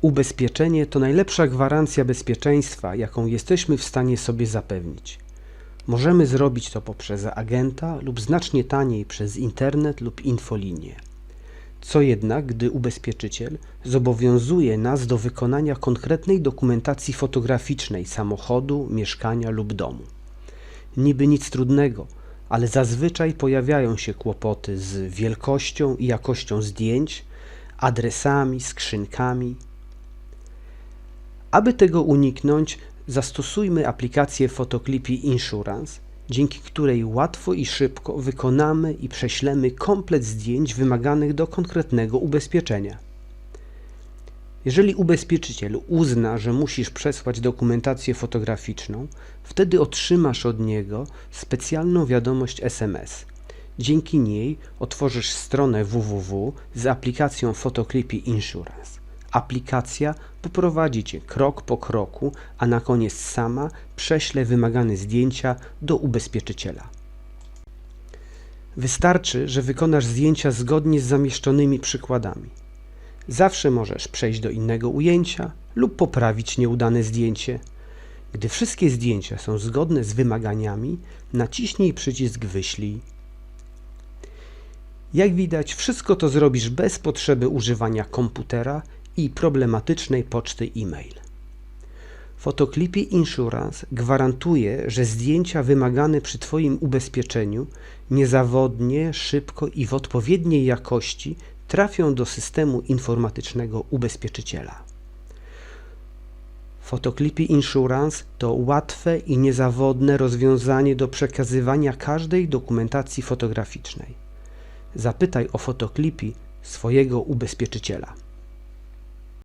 Ubezpieczenie to najlepsza gwarancja bezpieczeństwa, jaką jesteśmy w stanie sobie zapewnić. Możemy zrobić to poprzez agenta lub znacznie taniej przez internet lub infolinię. Co jednak, gdy ubezpieczyciel zobowiązuje nas do wykonania konkretnej dokumentacji fotograficznej samochodu, mieszkania lub domu? Niby nic trudnego, ale zazwyczaj pojawiają się kłopoty z wielkością i jakością zdjęć, adresami, skrzynkami. Aby tego uniknąć, zastosujmy aplikację Photoclipy Insurance, dzięki której łatwo i szybko wykonamy i prześlemy komplet zdjęć wymaganych do konkretnego ubezpieczenia. Jeżeli ubezpieczyciel uzna, że musisz przesłać dokumentację fotograficzną, wtedy otrzymasz od niego specjalną wiadomość SMS. Dzięki niej otworzysz stronę www z aplikacją Photoclipy Insurance. Aplikacja poprowadzi Cię krok po kroku, a na koniec sama prześle wymagane zdjęcia do ubezpieczyciela. Wystarczy, że wykonasz zdjęcia zgodnie z zamieszczonymi przykładami. Zawsze możesz przejść do innego ujęcia lub poprawić nieudane zdjęcie. Gdy wszystkie zdjęcia są zgodne z wymaganiami, naciśnij przycisk Wyślij. Jak widać, wszystko to zrobisz bez potrzeby używania komputera i problematycznej poczty e-mail. Photoclipy Insurance gwarantuje, że zdjęcia wymagane przy Twoim ubezpieczeniu niezawodnie, szybko i w odpowiedniej jakości trafią do systemu informatycznego ubezpieczyciela. Photoclipy Insurance to łatwe i niezawodne rozwiązanie do przekazywania każdej dokumentacji fotograficznej. Zapytaj o Photoclipy swojego ubezpieczyciela.